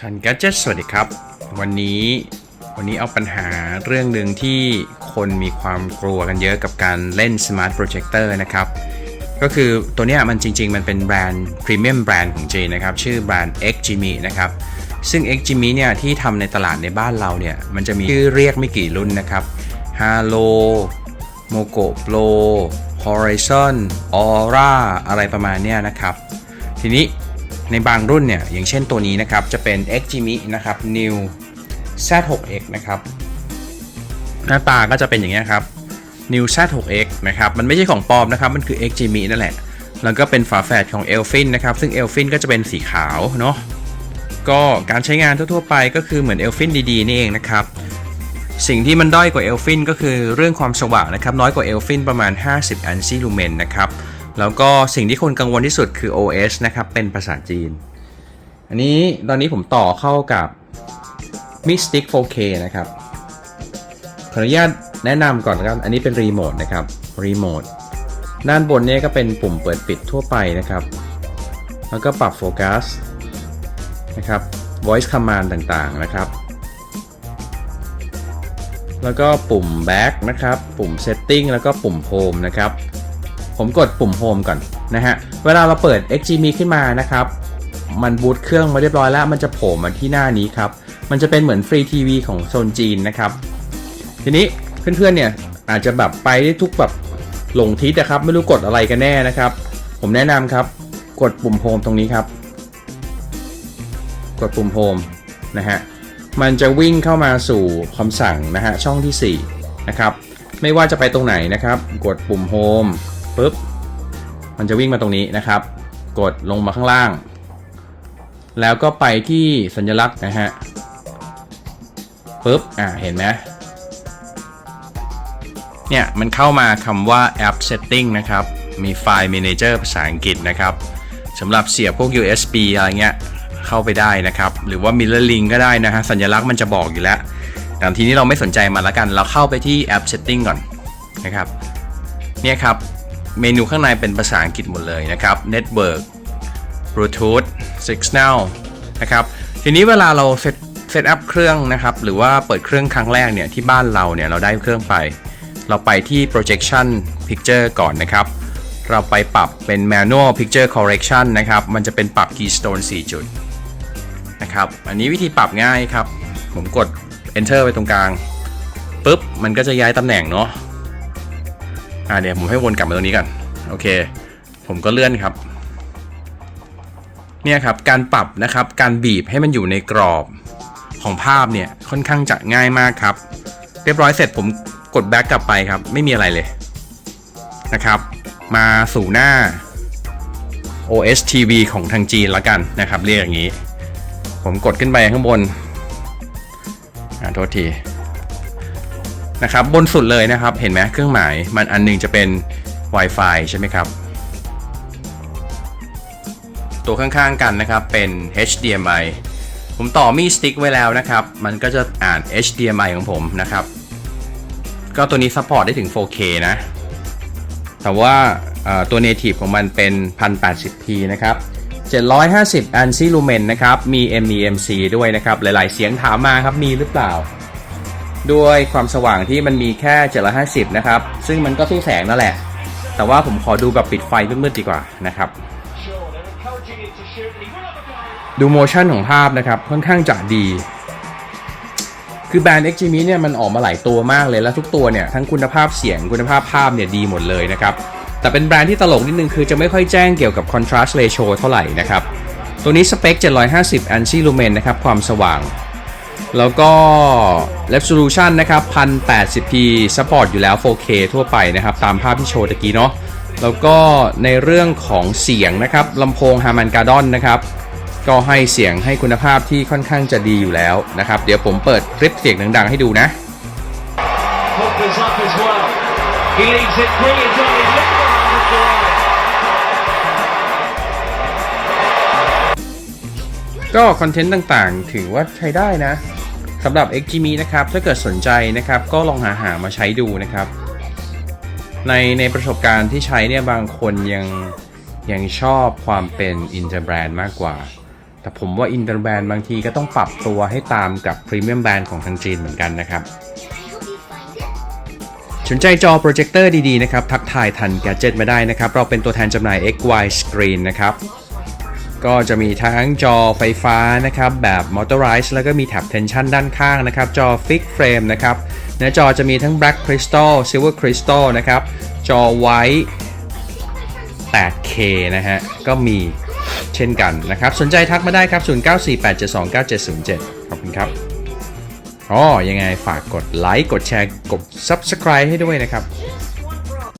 ชันกัจเจตสวัสดีครับ วันนี้วันนี้เอาปัญหาเรื่องหนึ่งที่คนมีความกลัวกันเยอะกับการเล่น Smart Projector นะครับ ก็คือตัวนี้มันจริง ๆ มันเป็นแบรนด์พรีเมียมแบรนด์ของ J นะครับ ชื่อแบรนด์ x g m i นะครับซึ่ง x g m i เนี่ยที่ทำในตลาดในบ้านเราเนี่ยมันจะมีชื่อเรียกไม่กี่รุ่นนะครับ Halo Moco Pro Horizon Aura อะไรประมาณเนี้ยนะครับ ทีนี้ ในบางรุ่นเนี่ยอย่างเช่นตัวนี้นะครับจะเป็น x g m i นะครับ New Z6X นะครับหน้าตาก็จะเป็นอย่างนี้ครับ New Z6X นะครับมันไม่ใช่ของปลอมนะครับมันคือ x g m i นั่นแหละ แล้วก็เป็นฝาแฝดของ Elfin นะครับซึ่ง Elfin ก็จะเป็นสีขาวเนาะก็การใช้งานทั่ว ๆ ไปก็คือเหมือน Elfin ดีๆ นี่เองนะครับสิ่งที่มันด้อยกว่า Elfin ก็คือเรื่องความสว่างนะครับน้อยกว่า Elfin ประมาณ 50 อันซีลูเมนนะครับ แล้วก็สิ่งที่คนกังวลที่สุดคือ OS นะครับ เป็นภาษาจีน อันนี้ตอนนี้ผมต่อเข้ากับ Mi Stick 4K นะครับ ขออนุญาตแนะนำก่อนนะครับ อันนี้เป็นรีโมทนะครับ รีโมท ด้านบนเนี่ยก็เป็นปุ่มเปิดปิดทั่วไปนะครับ แล้วก็ปรับโฟกัสนะครับ voice command ต่างๆนะครับ แล้วก็ปุ่ม back นะครับ ปุ่ม setting แล้วก็ปุ่ม home นะครับ ผมกดปุ่ม home ก่อนนะฮะ เวลาเราเปิด XGMI ขึ้นมานะครับ มันบูตเครื่องมาเรียบร้อยแล้ว มันจะโผล่มาที่หน้านี้ครับ มันจะเป็นเหมือนฟรีทีวีของโซนจีนนะครับ ทีนี้เพื่อนๆเนี่ยอาจจะแบบไปได้ทุกแบบหลงทิศนะครับ ไม่รู้กดอะไรกันแน่นะครับ ผมแนะนำครับ กดปุ่มโฮมตรงนี้ครับ กดปุ่มโฮมนะฮะ มันจะวิ่งเข้ามาสู่คำสั่งนะฮะช่องที่4นะครับ ไม่ว่าจะไปตรงไหนนะครับ กดปุ่มโฮม ปุ๊บ มันจะวิ่งมาตรงนี้นะครับ กดลงมาข้างล่าง แล้วก็ไปที่สัญลักษณ์นะฮะปุ๊บ อ่า เห็นไหมเนี่ย มันเข้ามาคำว่า App Setting นะครับ มีไฟล์ Manager ภาษาอังกฤษนะครับสำหรับเสียบพวก USB อะไรเงี้ย เข้าไปได้นะครับ หรือว่า Mirror Link ก็ได้นะฮะ สัญลักษณ์มันจะบอกอยู่แล้ว แต่ทีนี้เราไม่สนใจมันละกัน เราเข้าไปที่ App Setting ก่อนนะครับ เนี่ยครับ เมนูข้างในเป็นภาษาอังกฤษหมดเลยนะครับ Network Bluetooth Signal นะครับ ทีนี้เวลาเราเซตเซตอัพเครื่องนะครับ หรือว่าเปิดเครื่องครั้งแรกเนี่ยที่บ้านเราเนี่ยเราได้เครื่องไป เราไปที่ projection picture ก่อนนะครับ เราไปปรับเป็น manual picture correction นะครับ มันจะเป็นปรับ keystone 4 จุดนะครับ อันนี้วิธีปรับง่ายครับ ผมกด enter ไปตรงกลางปุ๊บ มันก็จะย้ายตำแหน่งเนาะ อ่าเดี๋ยวผมให้วนกลับมาตรงนี้ก่อนโอเค ผมก็เลื่อนครับ เนี่ยครับการปรับนะครับการบีบให้มันอยู่ในกรอบของภาพเนี่ยค่อนข้างจะง่ายมากครับ เรียบร้อยเสร็จผมกดแบ็กกลับไปครับ ไม่มีอะไรเลยนะครับ มาสู่หน้า OS TV ของทางจีนแล้วกันนะครับ เรียกอย่างนี้ ผมกดขึ้นไปข้างบนอ่าโทษที นะครับบนสุดเลยนะครับ เห็นไหมเครื่องหมายมันอันหนึงจะเป็น Wi-Fi ใช่ไหมครับ ตัวข้างๆกันนะครับเป็น HDMI ผมต่อมีสติ๊กไว้แล้วนะครับ มันก็จะอ่าน HDMI ของผมนะครับ ก็ตัวนี้ซัพพอร์ตได้ถึง 4K นะ แต่ว่าตัว native ของมันเป็น 1080p นะครับ750อันซีลูเมนนะครับ มี MEMC ด้วยนะครับ หลายๆ เสียงถามมาครับ มีหรือเปล่า ด้วยความสว่างที่มันมีแค่750นะครับ ซึ่งมันก็สู้แสงนั่นแหละ แต่ว่าผมขอดูแบบปิดไฟมืดๆดีกว่านะครับ ดูโมชั่นของภาพนะครับ ค่อนข้างจะดี คือแบรนด์ x g m i เนี่ยมันออกมาหลายตัวมากเลย แล้วทุกตัวเนี่ยทั้งคุณภาพเสียงคุณภาพภาพเนี่ยดีหมดเลยนะครับ แต่เป็นแบรนด์ที่ตลกนิดนึงคือจะไม่ค่อยแจ้งเกี่ยวกับ contrast ratio เท่าไหร่นะครับ ตัวนี้สเปค 750อันซีลูเมนนะครับความสว่าง แล้วก็ resolution นะครับ 1080p support อยู่แล้ว 4K ทั่วไปนะครับ ตามภาพที่โชว์ตะกี้เนาะ แล้วก็ในเรื่องของเสียงนะครับลำโพง Harman Kardon นะครับ ก็ให้เสียงให้คุณภาพที่ค่อนข้างจะดีอยู่แล้วนะครับ เดี๋ยวผมเปิดคลิปเสียงดังๆให้ดูนะ Popper's up as well. He leaves it brilliant ก็คอนเทนต์ต่างๆ ถือว่าใช้ได้นะสำหรับ XGM นะครับ ถ้าเกิดสนใจนะครับ ก็ลองหาหามาใช้ดูนะครับ ในในประสบการณ์ที่ใช้เนี่ย บางคนยังยังชอบความเป็นอินเตอร์แบรนด์มากกว่า แต่ผมว่าอินเตอร์แบรนด์บางทีก็ต้องปรับตัวให้ตามกับพรีเมียมแบรนด์ของทางจีนเหมือนกันนะครับสนใจจอโปรเจคเตอร์ดี ๆ นะครับ ทักทายทันแกจ e t มาได้นะครับ เราเป็นตัวแทนจำหน่าย XY Screen นะครับ ก็จะมีทั้งจอไฟฟ้านะครับแบบ Motorized แล้วก็มีแท็บ Tension ด้านข้างนะครับ จอ Fix Frame นะครับเนื้อจอจะมีทั้ง Black Crystal Silver Crystal นะครับ จอ White 8K นะฮะ ก็มีเช่นกันนะครับ สนใจทักมาได้ครับ 0948729707 ขอบคุณครับอ๋อยังไงฝากกดไลค์ กดแชร์ กด Subscribe ให้ด้วยนะครับ